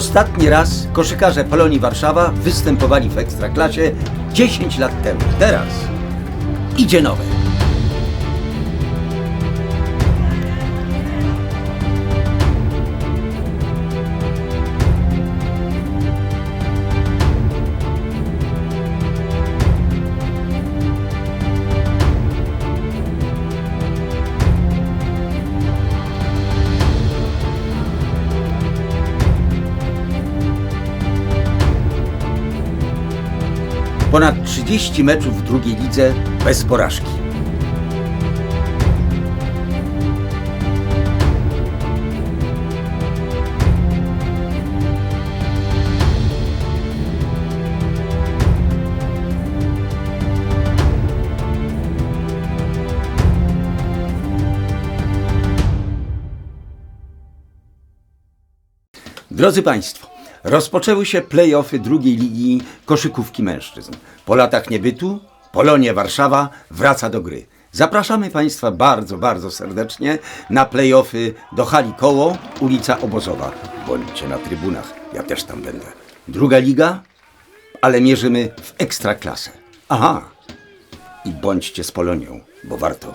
Ostatni raz koszykarze Polonii Warszawa występowali w Ekstraklasie 10 lat temu. Teraz idzie nowe. Ponad 30 meczów w drugiej lidze bez porażki. Drodzy Państwo, rozpoczęły się play-offy drugiej ligi koszykówki mężczyzn. Po latach niebytu Polonia Warszawa wraca do gry. Zapraszamy Państwa bardzo, bardzo serdecznie na play-offy do hali Koło, ulica Obozowa. Bądźcie na trybunach, ja też tam będę. Druga liga, ale mierzymy w ekstraklasę. Aha, i bądźcie z Polonią, bo warto.